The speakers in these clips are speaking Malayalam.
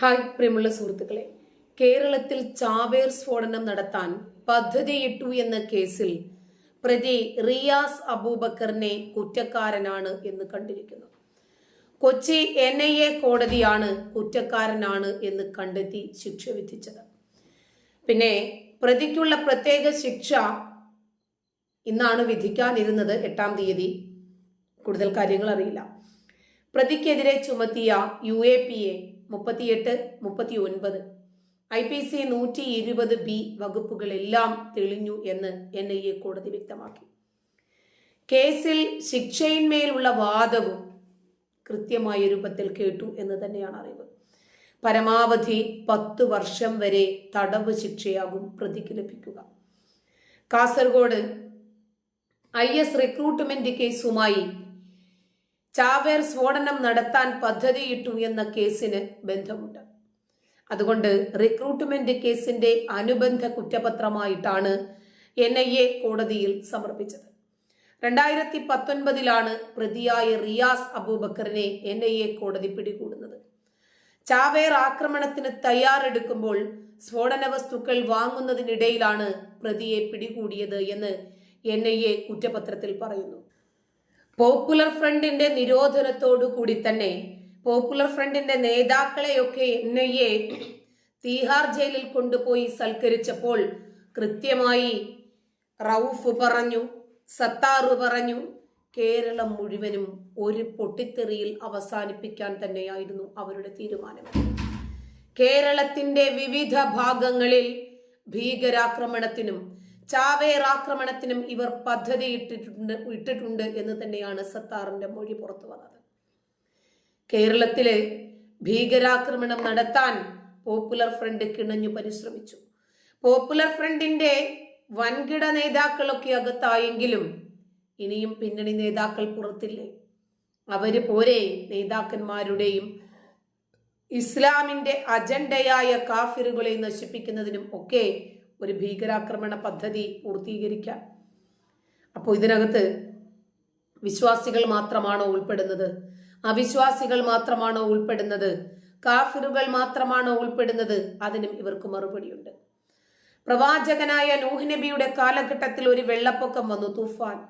ഹായ് പ്രിയമുള്ള സുഹൃത്തുക്കളെ. കേരളത്തിൽ ചാവേർ സ്ഫോടനം നടത്താൻ പദ്ധതിയിട്ടു എന്ന കേസിൽ പ്രതി റിയാസ് അബൂബക്കറിനെ കുറ്റക്കാരനാണ് എന്ന് കണ്ടിരിക്കുന്നു. കൊച്ചി എൻ ഐ എ കോടതിയാണ് കുറ്റക്കാരനാണ് എന്ന് കണ്ടെത്തി ശിക്ഷ വിധിച്ചത്. പിന്നെ പ്രതിക്കുള്ള പ്രത്യേക ശിക്ഷ ഇന്നാണ് വിധിക്കാനിരുന്നത് എട്ടാം തീയതി. കൂടുതൽ കാര്യങ്ങൾ അറിയില്ല. പ്രതിക്കെതിരെ ചുമത്തിയ യു എ പി എ മുപ്പത്തിയെട്ട് മുപ്പത്തി ഒൻപത് ഐ പി സി നൂറ്റി ഇരുപത് ബി വകുപ്പുകളെല്ലാം തെളിഞ്ഞു എന്ന് എൻ ഐ എ കോടതി വ്യക്തമാക്കി. കേസിൽ ശിക്ഷയിന്മേലുള്ള വാദവും കൃത്യമായ രൂപത്തിൽ കേട്ടു എന്ന് തന്നെയാണ് അറിവ്. പരമാവധി പത്ത് വർഷം വരെ തടവ് ശിക്ഷയാകും പ്രതിക്ക് ലഭിക്കുക. കാസർഗോഡ് ഐ എസ് റിക്രൂട്ട്മെന്റ് കേസുമായി ചാവേർ സ്ഫോടനം നടത്താൻ പദ്ധതിയിട്ടു എന്ന കേസിന് ബന്ധമുണ്ട്. അതുകൊണ്ട് റിക്രൂട്ട്മെന്റ് കേസിന്റെ അനുബന്ധ കുറ്റപത്രമായിട്ടാണ് എൻ ഐ എ കോടതിയിൽ സമർപ്പിച്ചത്. രണ്ടായിരത്തി പത്തൊൻപതിലാണ് പ്രതിയായ റിയാസ് അബൂബക്കറിനെ എൻ ഐ എ കോടതി പിടികൂടുന്നത്. ചാവേർ ആക്രമണത്തിന് തയ്യാറെടുക്കുമ്പോൾ സ്ഫോടന വസ്തുക്കൾ വാങ്ങുന്നതിനിടയിലാണ് പ്രതിയെ പിടികൂടിയത് എന്ന് എൻ ഐ എ കുറ്റപത്രത്തിൽ പറയുന്നു. പോപ്പുലർ ഫ്രണ്ടിന്റെ നിരോധനത്തോടു കൂടി തന്നെ പോപ്പുലർ ഫ്രണ്ടിന്റെ നേതാക്കളെയൊക്കെ എൻ ഐ എ തീഹാർ ജയിലിൽ കൊണ്ടുപോയി സൽക്കരിച്ചപ്പോൾ കൃത്യമായി റൌഫ് പറഞ്ഞു സത്താറു പറഞ്ഞു കേരളം മുഴുവനും ഒരു പൊട്ടിത്തെറിയിൽ അവസാനിപ്പിക്കാൻ തന്നെയായിരുന്നു അവരുടെ തീരുമാനം. കേരളത്തിന്റെ വിവിധ ഭാഗങ്ങളിൽ ഭീകരാക്രമണത്തിനും ചാവേർ ആക്രമണത്തിനും ഇവർ പദ്ധതി ഇട്ടിട്ടുണ്ട് ഇട്ടിട്ടുണ്ട് എന്ന് തന്നെയാണ് സത്താറിന്റെ മൊഴി പുറത്തു വന്നത്. കേരളത്തിലെ ഭീകരാക്രമണം നടത്താൻ പോപ്പുലർ ഫ്രണ്ട് കിണഞ്ഞു പരിശ്രമിച്ചു. പോപ്പുലർ ഫ്രണ്ടിന്റെ വൻകിട നേതാക്കളൊക്കെ അകത്തായെങ്കിലും ഇനിയും പിന്നണി നേതാക്കൾ പുറത്തില്ലേ? അവർ പോരെ നേതാക്കന്മാരുടെയും ഇസ്ലാമിന്റെ അജണ്ടയായ കാഫിറുകളെ നശിപ്പിക്കുന്നതിനും ഒക്കെ ഒരു ഭീകരാക്രമണ പദ്ധതി പൂർത്തീകരിക്കാം. അപ്പോൾ ഇതിനകത്ത് വിശ്വാസികൾ മാത്രമാണോ ഉൾപ്പെടുന്നത്? അവിശ്വാസികൾ മാത്രമാണോ ഉൾപ്പെടുന്നത്? കാഫിറുകൾ മാത്രമാണോ ഉൾപ്പെടുന്നത്? അതിനും ഇവർക്ക് മറുപടിയുണ്ട്. പ്രവാചകനായ നൂഹ് നബിയുടെ കാലഘട്ടത്തിൽ ഒരു വെള്ളപ്പൊക്കം വന്നു തൂഫാൻ.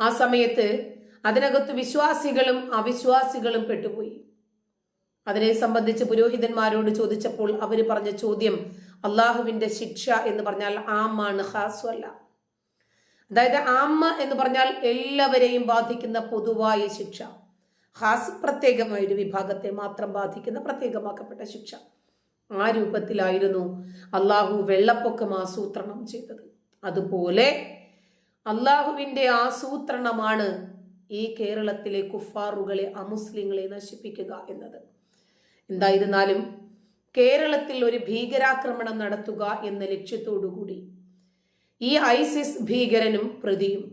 ആ സമയത്ത് അതിനകത്ത് വിശ്വാസികളും അവിശ്വാസികളും പെട്ടുപോയി. അതിനെ സംബന്ധിച്ച് പുരോഹിതന്മാരോട് ചോദിച്ചപ്പോൾ അവർ പറഞ്ഞ ചോദ്യം അള്ളാഹുവിന്റെ ശിക്ഷ എന്ന് പറഞ്ഞാൽ ആമാണ് ഹാസു അല്ല അതായത് ആമ്മ എന്ന് പറഞ്ഞാൽ എല്ലാവരെയും ബാധിക്കുന്ന പൊതുവായ ശിക്ഷ. ഹാസ് പ്രത്യേകമായ ഒരു വിഭാഗത്തെ മാത്രം ബാധിക്കുന്ന പ്രത്യേകമാക്കപ്പെട്ട ശിക്ഷ. ആ രൂപത്തിലായിരുന്നു അള്ളാഹു വെള്ളപ്പൊക്കം ആസൂത്രണം ചെയ്തത്. അതുപോലെ അള്ളാഹുവിന്റെ ആസൂത്രണമാണ് ഈ കേരളത്തിലെ കുഫാറുകളെ അമുസ്ലിങ്ങളെ നശിപ്പിക്കുക എന്നത്. എന്തായിരുന്നാലും കേരളത്തിൽ ഒരു ഭീകരാക്രമണം നടത്തുക എന്ന ലക്ഷ്യത്തോടുകൂടി ഈ ഐസിസ് ഭീകരനും പ്രതിയും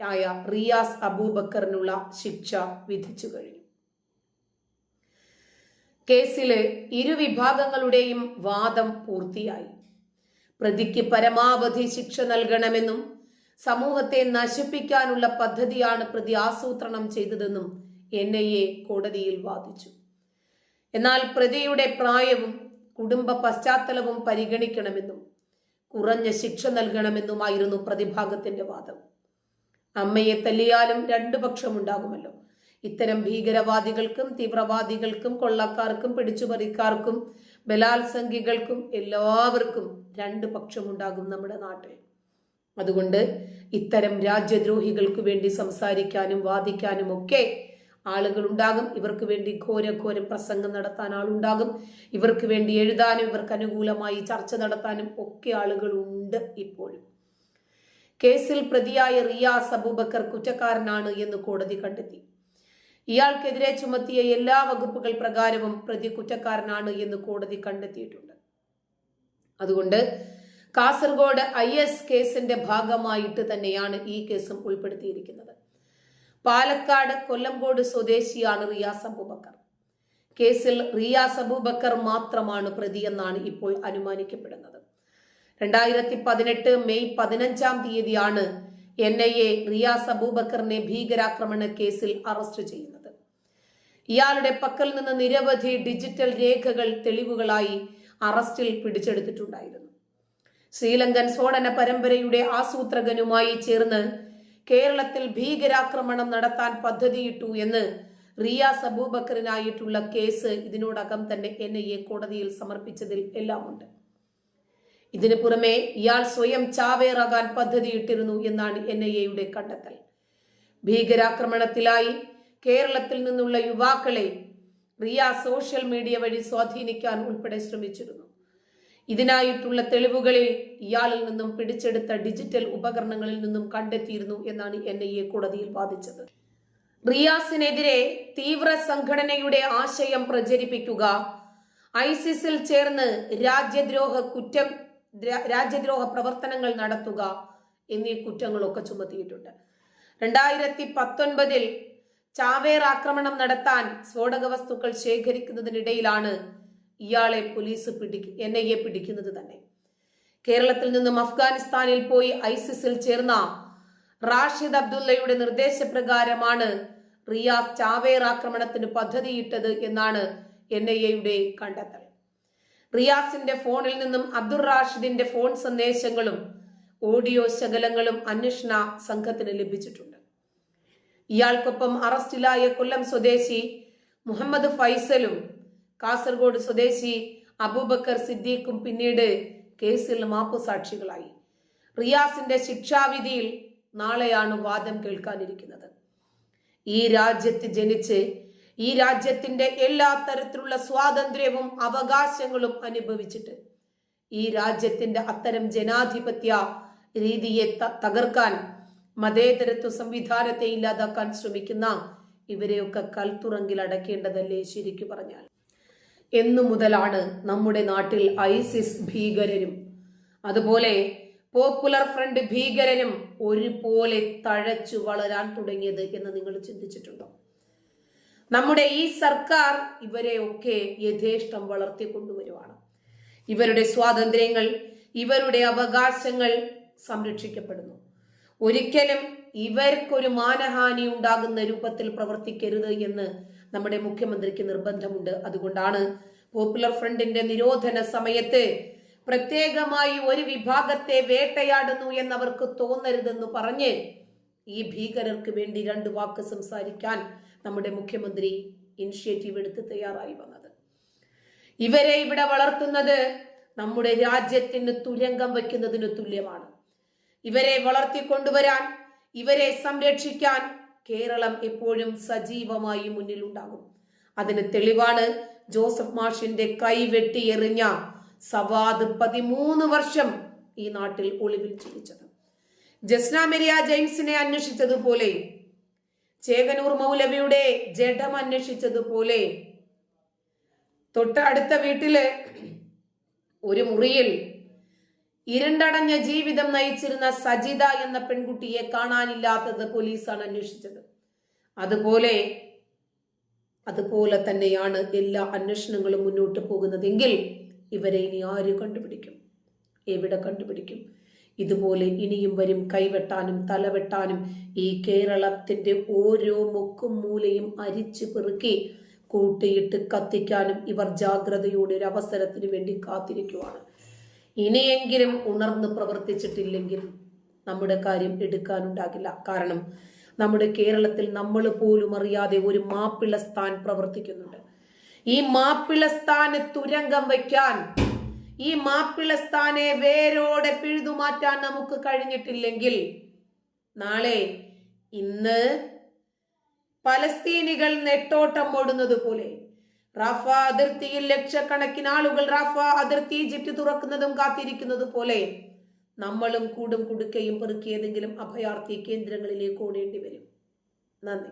ആയ റിയാസ് അബൂബക്കറിനുള്ള ശിക്ഷ വിധിച്ചു കഴിഞ്ഞു. കേസിൽ ഇരുവിഭാഗങ്ങളുടെയും വാദം പൂർത്തിയായി. പ്രതിക്ക് പരമാവധി ശിക്ഷ നൽകണമെന്നും സമൂഹത്തെ നശിപ്പിക്കാനുള്ള പദ്ധതിയാണ് പ്രതി ആസൂത്രണം ചെയ്തതെന്നും എൻ കോടതിയിൽ വാദിച്ചു. എന്നാൽ പ്രതിയുടെ പ്രായവും കുടുംബ പശ്ചാത്തലവും പരിഗണിക്കണമെന്നും കുറഞ്ഞ ശിക്ഷ നൽകണമെന്നുമായിരുന്നു പ്രതിഭാഗത്തിന്റെ വാദം. അമ്മയെ തല്ലിയാലും രണ്ടു പക്ഷമുണ്ടാകുമല്ലോ. ഇത്തരം ഭീകരവാദികൾക്കും തീവ്രവാദികൾക്കും കൊള്ളക്കാർക്കും പിടിച്ചുപറിക്കാർക്കും ബലാത്സംഖികൾക്കും എല്ലാവർക്കും രണ്ട് പക്ഷമുണ്ടാകും നമ്മുടെ നാട്ടിൽ. അതുകൊണ്ട് ഇത്തരം രാജ്യദ്രോഹികൾക്ക് വേണ്ടി സംസാരിക്കാനും വാദിക്കാനും ഒക്കെ ആളുകൾ ഉണ്ടാകും ഇവർക്ക് വേണ്ടി ഘോരഘോരം പ്രസംഗം നടത്താൻ ആളുണ്ടാകും. ഇവർക്ക് വേണ്ടി എഴുതാനും ഇവർക്ക് അനുകൂലമായി ചർച്ച നടത്താനും ഒക്കെ ആളുകളുണ്ട് ഇപ്പോഴും. കേസിൽ പ്രതിയായ റിയാസ് അബൂബക്കർ കുറ്റക്കാരനാണ് എന്ന് കോടതി കണ്ടെത്തി. ഇയാൾക്കെതിരെ ചുമത്തിയ എല്ലാ വകുപ്പുകൾ പ്രകാരവും പ്രതി കുറ്റക്കാരനാണ് എന്ന് കോടതി കണ്ടെത്തിയിട്ടുണ്ട്. അതുകൊണ്ട് കാസർഗോഡ് ഐ എസ് കേസിന്റെ ഭാഗമായിട്ട് തന്നെയാണ് ഈ കേസും ഉൾപ്പെടുത്തിയിരിക്കുന്നത്. പാലക്കാട് കൊല്ലംകോട് സ്വദേശിയാണ് റിയാസ് അബൂബക്കർ. കേസിൽ റിയാസ് അബൂബക്കർ മാത്രമാണ് പ്രതിയെന്നാണ് ഇപ്പോൾ അനുമാനിക്കപ്പെടുന്നത്. രണ്ടായിരത്തി പതിനെട്ട് മെയ് പതിനഞ്ചാം തീയതിയാണ് എൻ ഐ എ റിയാസ് അബൂബക്കറിനെ ഭീകരാക്രമണ കേസിൽ അറസ്റ്റ് ചെയ്യുന്നത്. ഇയാളുടെ പക്കൽ നിന്ന് നിരവധി ഡിജിറ്റൽ രേഖകൾ തെളിവുകളായി അറസ്റ്റിൽ പിടിച്ചെടുത്തിട്ടുണ്ടായിരുന്നു. ശ്രീലങ്കൻ സ്ഫോടന പരമ്പരയുടെ ആസൂത്രകനുമായി ചേർന്ന് കേരളത്തിൽ ഭീകരാക്രമണം നടത്താൻ പദ്ധതിയിട്ടു എന്ന് റിയാസ് അബൂബക്കറിനായിട്ടുള്ള കേസ് ഇതിനോടകം തന്നെ എൻ ഐ എ കോടതിയിൽ സമർപ്പിച്ചതിൽ എല്ലാമുണ്ട്. ഇതിനു പുറമെ ഇയാൾ സ്വയം ചാവേറാകാൻ പദ്ധതിയിട്ടിരുന്നു എന്നാണ് എൻ ഐ എയുടെ കണ്ടെത്തൽ. ഭീകരാക്രമണത്തിലായി കേരളത്തിൽ നിന്നുള്ള യുവാക്കളെ റിയ സോഷ്യൽ മീഡിയ വഴി സ്വാധീനിക്കാൻ ഉൾപ്പെടെ ശ്രമിച്ചിരുന്നു. ഇതിനായിട്ടുള്ള തെളിവുകളിൽ ഇയാളിൽ നിന്നും പിടിച്ചെടുത്ത ഡിജിറ്റൽ ഉപകരണങ്ങളിൽ നിന്നും കണ്ടെത്തിയിരുന്നു എന്നാണ് എൻ ഐ എ കോടതിയിൽ വാദിച്ചത്. റിയാസിനെതിരെ തീവ്ര സംഘടനയുടെ ആശയം പ്രചരിപ്പിക്കുക ഐസിസിൽ ചേർന്ന് രാജ്യദ്രോഹ കുറ്റം രാജ്യദ്രോഹ പ്രവർത്തനങ്ങൾ നടത്തുക എന്നീ കുറ്റങ്ങളൊക്കെ ചുമത്തിയിട്ടുണ്ട്. രണ്ടായിരത്തി പത്തൊൻപതിൽ ചാവേർ ആക്രമണം നടത്താൻ സ്ഫോടക വസ്തുക്കൾ ശേഖരിക്കുന്നതിനിടയിലാണ് ഇയാളെ പോലീസ് പിടിക്ക് എൻ ഐ എ പിടിക്കുന്നത് തന്നെ. കേരളത്തിൽ നിന്നും അഫ്ഗാനിസ്ഥാനിൽ പോയി ഐസിസിൽ ചേർന്ന റാഷിദ് അബ്ദുള്ളയുടെ നിർദ്ദേശപ്രകാരമാണ് റിയാസ് ചാവേർ ആക്രമണത്തിന് പദ്ധതിയിട്ടത് എന്നാണ് എൻ ഐ എയുടെ കണ്ടെത്തൽ. റിയാസിന്റെ ഫോണിൽ നിന്നും അബ്ദുൾ റാഷിദിന്റെ ഫോൺ സന്ദേശങ്ങളും ഓഡിയോ ശകലങ്ങളും അന്വേഷണ സംഘത്തിന് ലഭിച്ചിട്ടുണ്ട്. ഇയാൾക്കൊപ്പം അറസ്റ്റിലായ കൊല്ലം സ്വദേശി മുഹമ്മദ് ഫൈസലും കാസർഗോഡ് സ്വദേശി അബൂബക്കർ സിദ്ദീഖും പിന്നീട് കേസിൽ മാപ്പുസാക്ഷികളായി. റിയാസിന്റെ ശിക്ഷാവിധിയിൽ നാളെയാണ് വാദം കേൾക്കാനിരിക്കുന്നത്. ഈ രാജ്യത്ത് ജനിച്ച് ഈ രാജ്യത്തിന്റെ എല്ലാ തരത്തിലുള്ള സ്വാതന്ത്ര്യവും അവകാശങ്ങളും അനുഭവിച്ചിട്ട് ഈ രാജ്യത്തിന്റെ അത്തരം ജനാധിപത്യ രീതിയെ തകർക്കാൻ മതേതരത്വ സംവിധാനത്തെ ഇല്ലാതാക്കാൻ ശ്രമിക്കുന്ന ഇവരെയൊക്കെ കൽത്തുറങ്കിൽ അടക്കേണ്ടതല്ലേ ശരിക്കു പറഞ്ഞാൽ? എന്നു മുതലാണ് നമ്മുടെ നാട്ടിൽ ഐസിസ് ഭീകരരും. അതുപോലെ പോപ്പുലർ ഫ്രണ്ട് ഭീകരനും ഒരുപോലെ തഴച്ചു വളരാൻ തുടങ്ങിയത് എന്ന് നിങ്ങൾ ചിന്തിച്ചിട്ടുണ്ടോ? നമ്മുടെ ഈ സർക്കാർ ഇവരെയൊക്കെ യഥേഷ്ടം വളർത്തിക്കൊണ്ടുവരുവാണ് ഇവരുടെ സ്വാതന്ത്ര്യങ്ങൾ ഇവരുടെ അവകാശങ്ങൾ സംരക്ഷിക്കപ്പെടുന്നു. ഒരിക്കലും ഇവർക്കൊരു മാനഹാനി ഉണ്ടാകുന്ന രൂപത്തിൽ പ്രവർത്തിക്കരുത് എന്ന് നമ്മുടെ മുഖ്യമന്ത്രിക്ക് നിർബന്ധമുണ്ട്. അതുകൊണ്ടാണ് പോപ്പുലർ ഫ്രണ്ടിന്റെ നിരോധന സമയത്ത് പ്രത്യേകമായി ഒരു വിഭാഗത്തെ വേട്ടയാടുന്നു എന്നവർക്ക് തോന്നരുതെന്ന് പറഞ്ഞ് ഈ ഭീകരർക്ക് വേണ്ടി രണ്ട് വാക്ക് സംസാരിക്കാൻ നമ്മുടെ മുഖ്യമന്ത്രി ഇനിഷ്യേറ്റീവ് എടുത്ത് തയ്യാറായി വന്നത്. ഇവരെ ഇവിടെ വളർത്തുന്നത് നമ്മുടെ രാജ്യത്തിന് തുരങ്കം വയ്ക്കുന്നതിന് തുല്യമാണ്. ഇവരെ വളർത്തിക്കൊണ്ടുവരാൻ ഇവരെ സംരക്ഷിക്കാൻ കേരളം എപ്പോഴും സജീവമായി മുന്നിലുണ്ടാകും. അതിന് തെളിവാണ് ജോസഫ് മാഷിന്റെ കൈ വെട്ടിയെറിഞ്ഞ സവാദ് പതിമൂന്ന് വർഷം ഈ നാട്ടിൽ ഒളിവിൽ ജീവിച്ചത്. ജസ്ന മെരിയ ജെയിംസിനെ അന്വേഷിച്ചതുപോലെ ചേകനൂർ മൗലവിയുടെ ജഡം അന്വേഷിച്ചതുപോലെ തൊട്ടടുത്ത വീട്ടിൽ ഒരു മുറിയിൽ ഇരുണ്ടടഞ്ഞ ജീവിതം നയിച്ചിരുന്ന സജിത എന്ന പെൺകുട്ടിയെ കാണാനില്ലാത്തത് പോലീസാണ് അന്വേഷിച്ചത്. അതുപോലെ അതുപോലെ തന്നെയാണ് എല്ലാ അന്വേഷണങ്ങളും മുന്നോട്ട് പോകുന്നതെങ്കിൽ ഇവരെ ഇനി ആര് കണ്ടുപിടിക്കും? എവിടെ കണ്ടുപിടിക്കും? ഇതുപോലെ ഇനിയും വരും കൈവെട്ടാനും തലവെട്ടാനും ഈ കേരളത്തിന്റെ ഓരോ മുക്കും മൂലയും അരിച്ചു പെറുക്കി കൂട്ടിയിട്ട് കത്തിക്കാനും ഇവർ ജാഗ്രതയോടെ ഒരു അവസരത്തിന് വേണ്ടി കാത്തിരിക്കുവാണ്. ഇനിയെങ്കിലും ഉണർന്ന് പ്രവർത്തിച്ചിട്ടില്ലെങ്കിൽ നമ്മുടെ കാര്യം എടുക്കാനുണ്ടാകില്ല. കാരണം നമ്മുടെ കേരളത്തിൽ നമ്മൾ പോലും അറിയാതെ ഒരു മാപ്പിള മാപ്പിളസ്ഥാൻ പ്രവർത്തിക്കുന്നുണ്ട്. ഈ മാപ്പിളസ്ഥാന് തുരങ്കം വയ്ക്കാൻ ഈ മാപ്പിളസ്ഥാനെ വേരോടെ പിഴുതുമാറ്റാൻ നമുക്ക് കഴിഞ്ഞിട്ടില്ലെങ്കിൽ നാളെ ഇന്ന് പലസ്തീനികൾ നെട്ടോട്ടം ഓടുന്നത് പോലെ റാഫ അതിർത്തിയിൽ ലക്ഷക്കണക്കിന് ആളുകൾ റാഫ അതിർത്തി ഈജിപ്റ്റ് തുറക്കുന്നതും കാത്തിരിക്കുന്നത് പോലെ നമ്മളും കൂടും കുടുക്കയും പെറുക്കിയതെങ്കിലും അഭയാർത്ഥി കേന്ദ്രങ്ങളിലേക്ക് ഓടേണ്ടി വരും. നന്ദി.